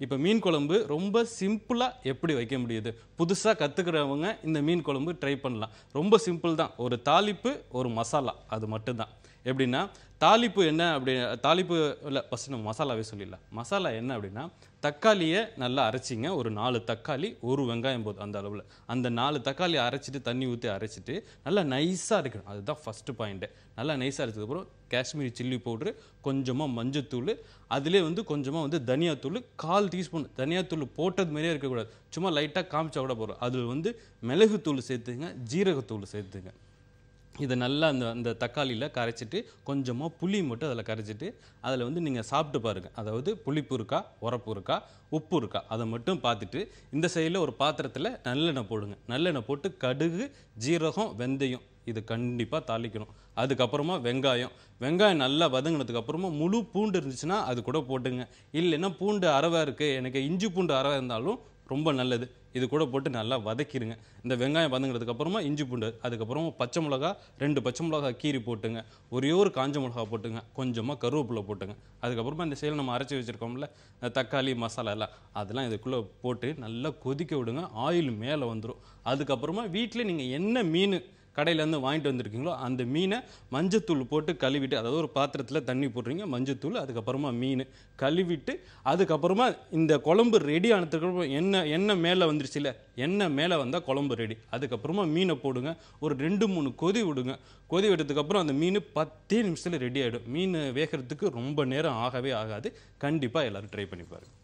இப்போ மீன் குழம்பு ரொம்ப சிம்பிளாக எப்படி வைக்க முடியுது? புதுசாக கற்றுக்கிறவங்க இந்த மீன் குழம்பு ட்ரை பண்ணலாம். ரொம்ப சிம்பிள் தான். ஒரு தாளிப்பு ஒரு மசாலா. அது மட்டும்தான். எப்படின்னா தாளிப்பு என்ன அப்படி தாளிப்பு இல்லை ஃபஸ்ட்டு நம்ம மசாலாவே சொல்லிடலாம். மசாலா என்ன அப்படின்னா தக்காளியை நல்லா அரைச்சிங்க. ஒரு நாலு தக்காளி ஒரு வெங்காயம் போதும் அந்த அளவில். அந்த நாலு தக்காளி அரைச்சிட்டு தண்ணி ஊற்றி அரைச்சிட்டு நல்லா நைஸாக இருக்கணும். அதுதான் ஃபஸ்ட்டு பாயிண்ட்டு நல்லா நைஸாக அரைச்சதுக்கப்புறம் காஷ்மீரி சில்லி பவுட்ரு கொஞ்சமாக மஞ்சத்தூள் அதிலே வந்து கொஞ்சமாக வந்து தனியாத்தூள் கால் டீஸ்பூன் தனியாத்தூள் போட்டது மாதிரியே இருக்கக்கூடாது. சும்மா லைட்டாக காமிச்சா கூட போகிறோம் அதில் வந்து மிளகுத்தூள் சேர்த்துங்க ஜீரகத்தூள் சேர்த்துங்க. இதை நல்லா அந்த அந்த தக்காளியில் கரைச்சிட்டு கொஞ்சமாக புளி மட்டும் அதில் கரைச்சிட்டு அதில் வந்து நீங்கள் சாப்பிட்டு பாருங்கள் அதாவது புளிப்பு இருக்கா உரப்பு இருக்கா உப்பு இருக்கா அதை மட்டும் பார்த்துட்டு இந்த சைடில் ஒரு பாத்திரத்தில் நல்லெண்ணெய் போடுங்க. நல்லெண்ணெய் போட்டு கடுகு ஜீரகம் வெந்தயம் இது கண்டிப்பாக தாளிக்கணும். அதுக்கப்புறமா வெங்காயம். வெங்காயம் நல்லா வதங்கினதுக்கு அப்புறமா முழு பூண்டு இருந்துச்சுன்னா அது கூட போட்டுங்க. இல்லைன்னா பூண்டு அரவை இருக்குது எனக்கு இஞ்சி பூண்டு அரவை இருந்தாலும் ரொம்ப நல்லது. இது கூட போட்டு நல்லா வதக்கிடுங்க இந்த வெங்காயம் வதங்கினதுக்கு அப்புறமா இஞ்சி பூண்டு அதுக்கப்புறமா பச்சை மிளகா ரெண்டு பச்சை மிளகா கீரி போட்டுங்க. ஒரே ஒரு காஞ்ச மிளகா போட்டுங்க. கொஞ்சமாக கருவேப்பிலை போட்டுங்க. அதுக்கப்புறமா இந்த செயல் நம்ம அரைச்சி வச்சுருக்கோம்ல இந்த தக்காளி மசாலா எல்லாம் அதெல்லாம் இதுக்குள்ளே போட்டு நல்லா கொதிக்க விடுங்க. ஆயில் மேலே வந்துடும் அதுக்கப்புறமா வீட்டில் நீங்கள் என்ன மீன் கடையிலேருந்து வாங்கிட்டு வந்திருக்கீங்களோ அந்த மீனை மஞ்சத்தூள் போட்டு கழுவிட்டு அதாவது ஒரு பாத்திரத்தில் தண்ணி போடுறீங்க மஞ்சத்தூள் அதுக்கப்புறமா மீன் கழுவிட்டு அதுக்கப்புறமா இந்த குழம்பு ரெடி ஆனதுக்கப்புறம் எண்ணெய் எண்ணெய் மேலே வந்துருச்சுல எண்ணெய் மேலே வந்தால் குழம்பு ரெடி அதுக்கப்புறமா மீனை போடுங்க ஒரு ரெண்டு மூணு கொதி விடுங்க. கொதி விட்டதுக்கப்புறம் அந்த மீன் பத்தே நிமிஷத்தில் ரெடி ஆகிடும் மீன் வேகிறதுக்கு ரொம்ப நேரம் ஆகவே ஆகாது. கண்டிப்பாக எல்லோரும் ட்ரை பண்ணி பாருங்கள்